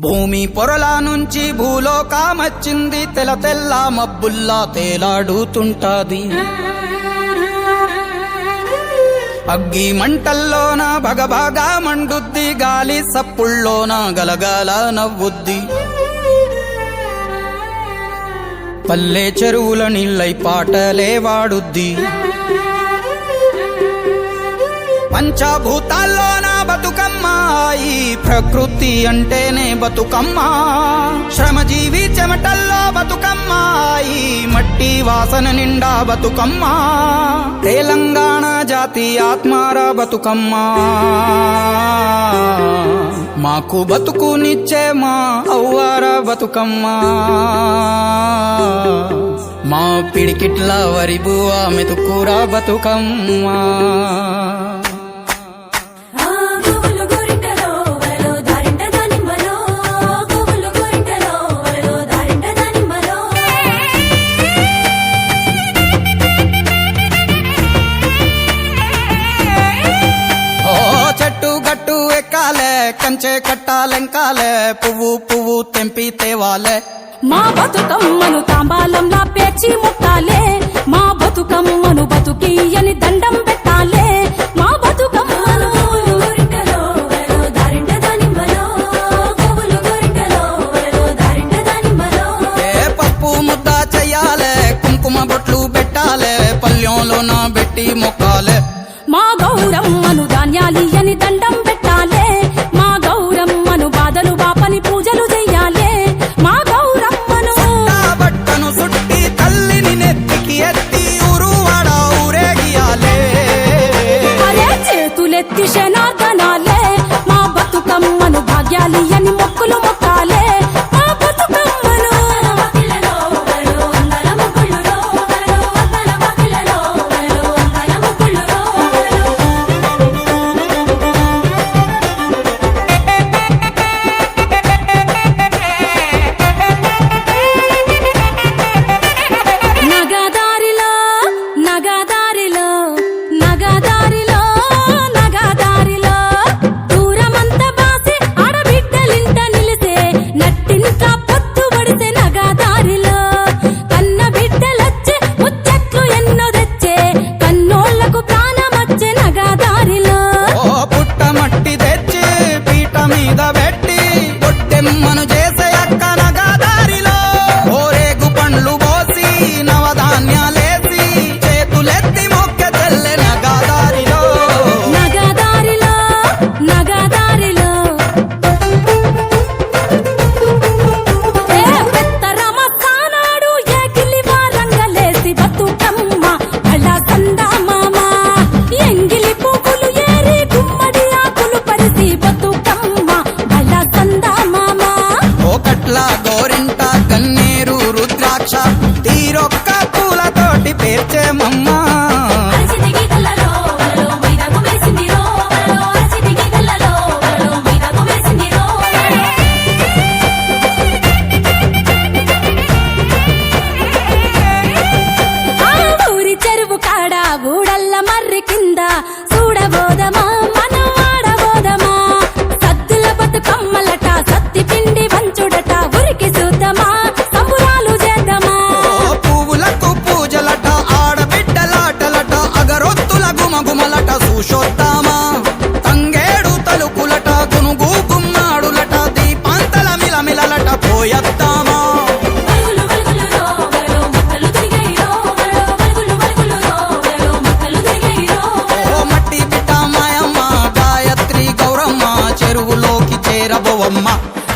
భూమి పొరలా నుంచి భూలోకామచ్చింది తెల తెల్ల మబ్బుల్లా తేలాడుతుంటాది. అగ్గి మంటల్లోన భగభాగా మండుద్ది. గాలి సప్పుల్లోన గలగాల నవ్వుద్ది. పల్లె చెరువుల నీళ్ళై పాటలే వాడుద్ది. పంచభూతాల్లో బతుకమ్మాయి ప్రకృతి అంటేనే బతుకమ్మ. శ్రమజీవి చెమటల్లో బతుకమ్మాయి మట్టి వాసన నిండా బతుకమ్మ. తెలంగాణ జాతి ఆత్మారా బతుకమ్మ. మాకు బతుకునిచ్చే మా అవ్వారా బతుకమ్మ. మా పిడికిట్ల వరిబువా మెతుకురా బతుకమ్మ. పెంచే కట్టాలెంకాలే పువ్వు పువ్వు తెంపి తేవాలే. మా బతుకమ్మను తాంబాలంలా పేచి ముట్టాలే మా బతుకమ్మను బతుకీ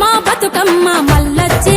మా బతుకమ్మ మల్లచ్చే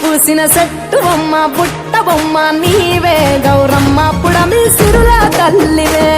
పూసిన సెట్టు బొమ్మ బుట్ట బొమ్మ నీవే. గౌరమ్మ పుడమి సిరుల తల్లివే.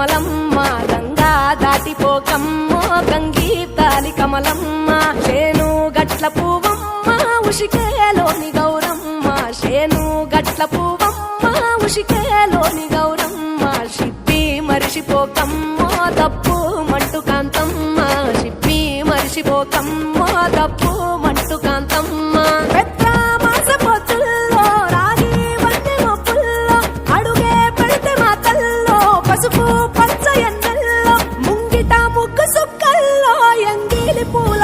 కమలమ్మ గంగా దాటిపోకమ్మో గంగీతాలి కమలమ్మ శేను గట్ల పువ్వమ్మ ఉషికేలోని గౌరమ్మ శేను గట్ల పువ్వమ్మ ఉషికేలోని గౌరమ్మ సిప్పి మరిసిపోకమ్మో తప్పు మంటు కాంతమ్మ మరిషిపో మరిసిపోకమ్మో తప్పు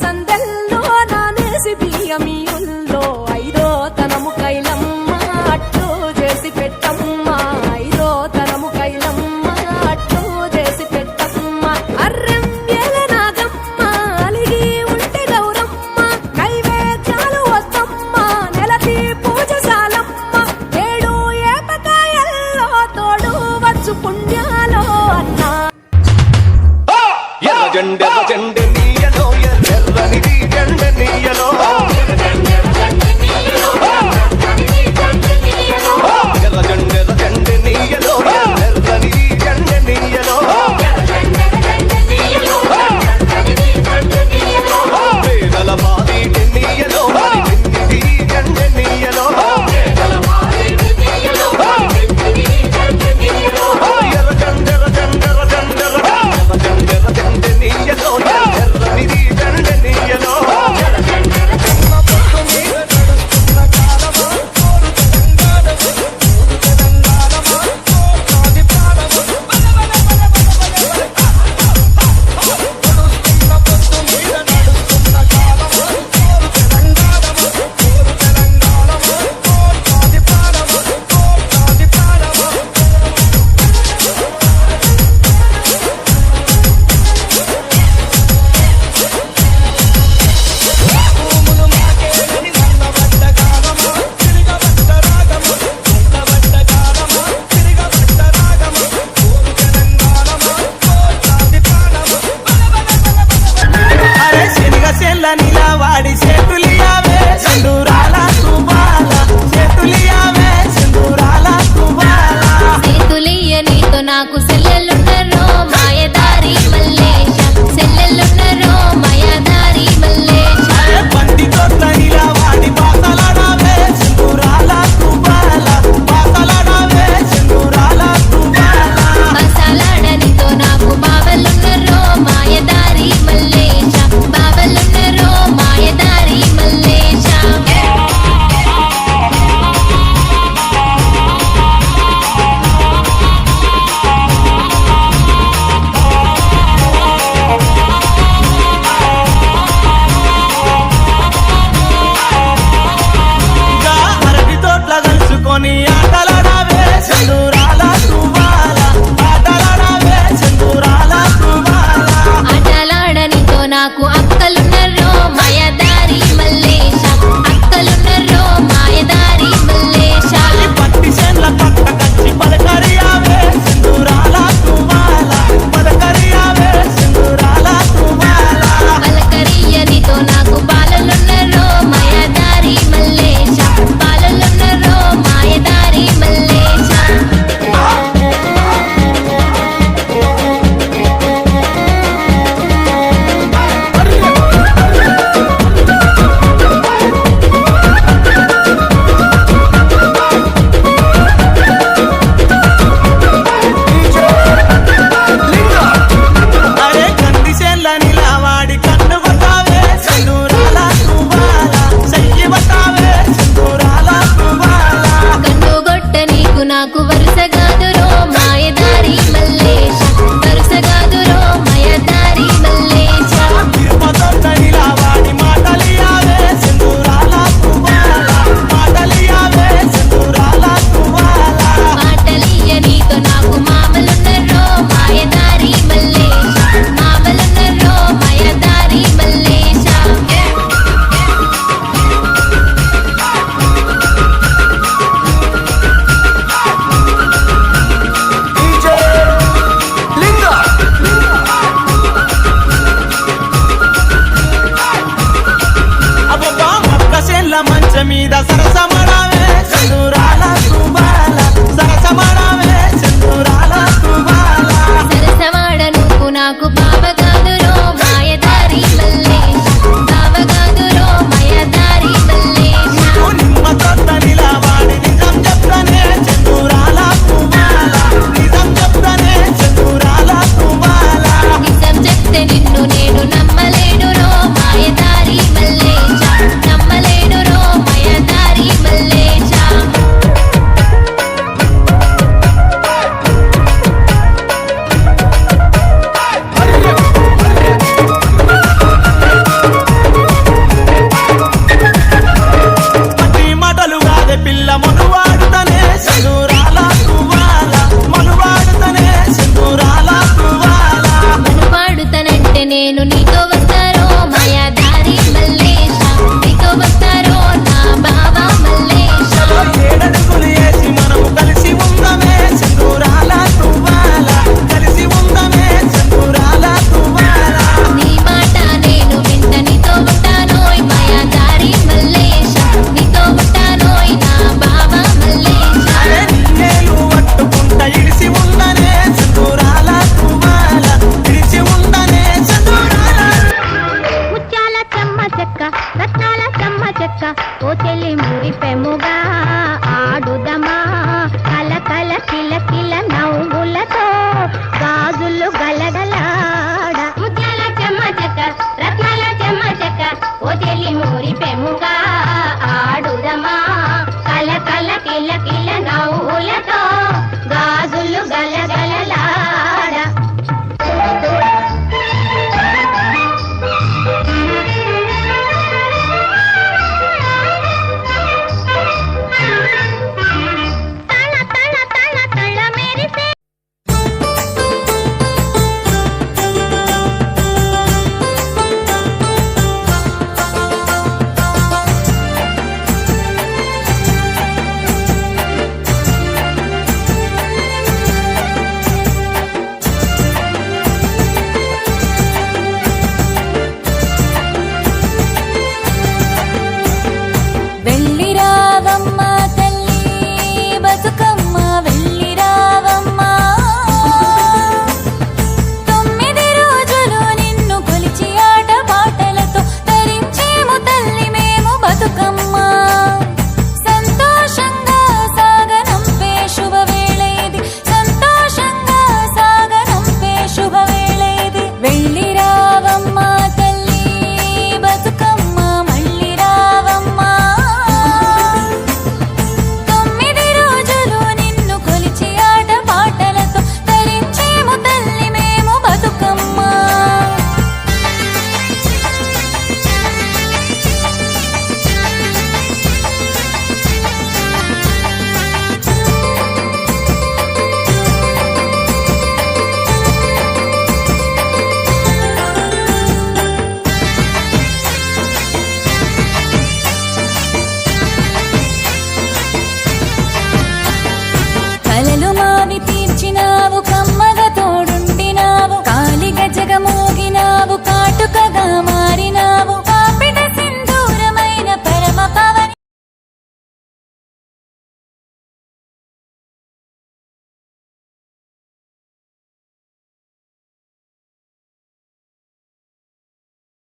సందెల్లో నానేసి బియ్యమియుల్లో ఐదో తనము కైలమ్మ అట్లు చేసి పెట్టమ్మ ఐదో తనము కైలమ్మ అట్లు చేసి పెట్టమ్మ. అర్రెం వేల నాగమ్మ అలిగి ఉంటే గౌరమ్మ నైవేద్యాలు వద్దమ్మ నెలకి పూజశాలమ్మ ఏడు ఏపకాయల్లో తోడు వచ్చు పుణ్యాలో అన్నా. ఎర్ర జండ జెండె నీయలో and me alone. Oh. la